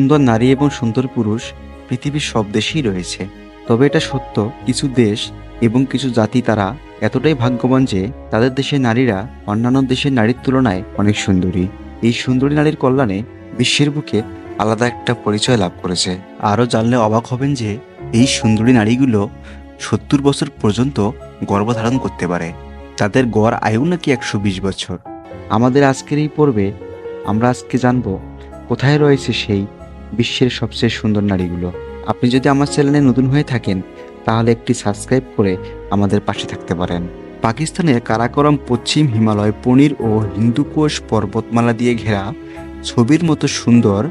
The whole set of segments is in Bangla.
সুন্দর নারী এবং সুন্দর পুরুষ পৃথিবীর সব দেশেই রয়েছে। তবে এটা সত্য, কিছু দেশ এবং কিছু জাতি তারা এতটাই ভাগ্যবান যে তাদের দেশের নারীরা অন্যান্য দেশের নারীর তুলনায় অনেক সুন্দরী। এই সুন্দরী নারীর কল্যাণে বিশ্বের বুকে আলাদা একটা পরিচয় লাভ করেছে। আরও জানলে অবাক হবেন যে এই সুন্দরী নারীগুলো সত্তর বছর পর্যন্ত গর্ভধারণ করতে পারে। তাদের গড় আয়ু নাকি একশো বিশ বছর। আমাদের আজকের এই পর্বে আমরা আজকে জানব কোথায় রয়েছে সেই বিশ্বের সবচেয়ে সুন্দর নারীগুলো। আপনি যদি আমার চ্যানেলে নতুন হয়ে থাকেন, তাহলে একটি সাবস্ক্রাইব করে আমাদের পাশে থাকতে পারেন। পাকিস্তানের কারাকরম পশ্চিম হিমালয় পনির ও হিন্দুকোষ পর্বতমালা দিয়ে ঘেরা ছবির মতো সুন্দর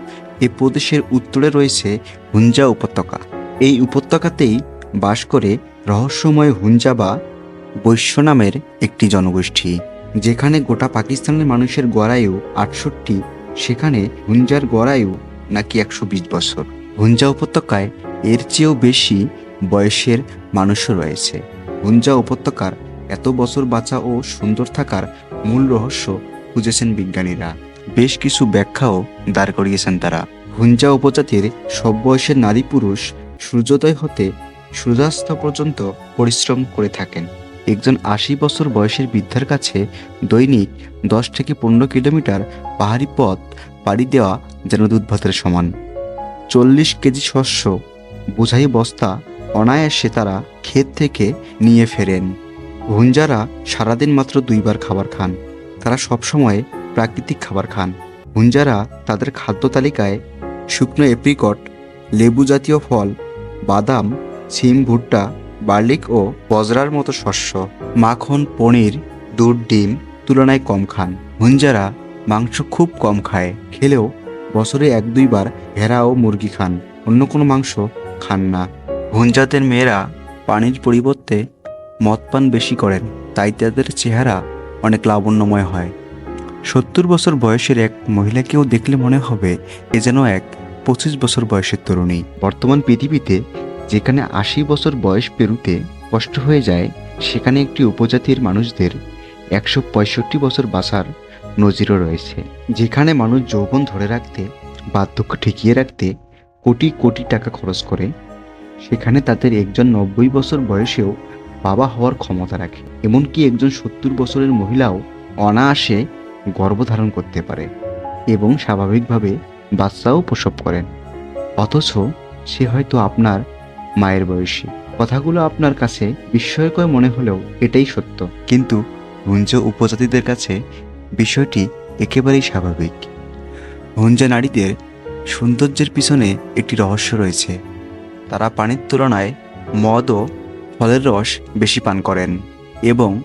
এ প্রদেশের উত্তরে রয়েছে হুঞ্জা উপত্যকা। এই উপত্যকাতেই বাস করে রহস্যময় হুঞ্জা বা বৈশ্য নামের একটি জনগোষ্ঠী, যেখানে গোটা পাকিস্তানের মানুষের গড়ায়ু আটষট্টি, সেখানে হুঞ্জার গড়ায়ু নাকি একশো বিশ বছর। হুঞ্জা উপত্যকায় এর চেয়েও বেশি বয়সের মানুষও রয়েছে। হুঞ্জা উপত্যকার এত বছর বাঁচা ও সুন্দর থাকার মূল রহস্য খুঁজেছেন বিজ্ঞানীরা। বেশ কিছু ব্যাখ্যাও দাঁড় করিয়েছেন তারা। হুঞ্জা উপজাতির সব বয়সের নারী পুরুষ সূর্যোদয় হতে সূর্যাস্ত পর্যন্ত পরিশ্রম করে থাকেন। একজন আশি বছর বয়সের বৃদ্ধার কাছে দৈনিক দশ থেকে পনেরো কিলোমিটার পাহাড়ি পথ পাড়ি দেওয়া যেন দুধ ভাতের সমান। চল্লিশ কেজি শস্য, বোঝাই বস্তা, অনায়াসে তারা ক্ষেত থেকে নিয়ে ফেরেন। হুঞ্জারা সারাদিন মাত্র দুইবার খাবার খান। তারা সবসময় প্রাকৃতিক খাবার খান। হুঞ্জারা তাদের খাদ্য তালিকায় শুকনো এপ্রিকট, লেবু জাতীয় ফল, বাদাম, সিম, ভুট্টা বার্লিক ও বজরার মতো শস্য, মাখন, পনির, দুধ, ডিম তুলনায় কম খান। হুঞ্জারা মাংস খুব কম খায়, খেলেও বছরে এক দুইবার ভেড়া ও মুরগি খান, অন্য কোনো মাংস খান না। হুঞ্জাতের মেয়েরা পানির পরিবর্তে মদ পান বেশি করেন, তাই তাদের চেহারা অনেক লাবণ্যময় হয়। সত্তর বছর বয়সের এক মহিলাকেও দেখলে মনে হবে, এ যেন এক পঁচিশ বছর বয়সের তরুণী। বর্তমান পৃথিবীতে যেখানে আশি বছর বয়স পেরুতে কষ্ট হয়ে যায়, সেখানে একটি উপজাতির মানুষদের একশো পঁয়ষট্টি বছর বাঁচার নজিরও রয়েছে, যেখানে মানুষ যৌবন ধরে রাখতে বার্ধক্য ঠেকিয়ে রাখতে কোটি কোটি টাকা খরচ করে। সেখানে তাদের একজন নব্বই বছর বয়সেও বাবা হওয়ার ক্ষমতা রাখে, এমনকি একজন সত্তর বছরের মহিলাও অনায়াসে গর্ভধারণ করতে পারে এবং স্বাভাবিকভাবে বাচ্চাও প্রসব করেন। অথচ সে হয়তো আপনার মায়ের বয়সী। কথাগুলো আপনার কাছে বিস্ময়কর মনে হলেও এটাই সত্য। কিন্তু হুঞ্জ উপজাতিদের কাছে বিষয়টি একেবারেই স্বাভাবিক। হুঞ্জা নারীদের সৌন্দর্যের পিছনে একটি রহস্য রয়েছে। তারা পানির তুলনায় মদ ও ফলের রস বেশি পান করেন এবং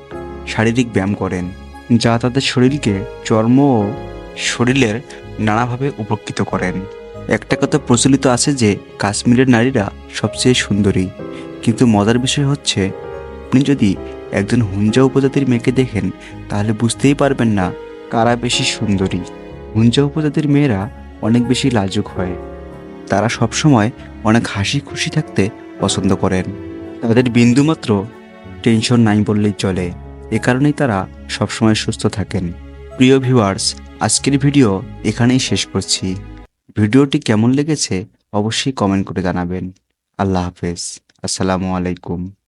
শারীরিক ব্যায়াম করেন, যা তাদের শরীরকে চর্ম ও শরীরের নানাভাবে উপকৃত করেন। একটা কথা প্রচলিত আছে যে, কাশ্মীরের নারীরা সবচেয়ে সুন্দরী। কিন্তু মজার বিষয় হচ্ছে, আপনি যদি একজন হুঞ্জা উপজাতির মেয়েকে দেখেন, তাহলে বুঝতেই পারবেন না কারা বেশি সুন্দরী। হুঞ্জা উপজাতির মেয়েরা অনেক বেশি লাজুক হয়। তারা সবসময় অনেক হাসি খুশি থাকতে পছন্দ করেন। তাদের বিন্দুমাত্র টেনশন নাই বললেই চলে। এ কারণেই তারা সবসময় সুস্থ থাকেন। প্রিয় ভিউয়ার্স, আজকের ভিডিও এখানেই শেষ করছি। ভিডিওটি কেমন লেগেছে অবশ্যই কমেন্ট করে জানাবেন। আল্লাহ হাফেজ। আসসালামু আলাইকুম।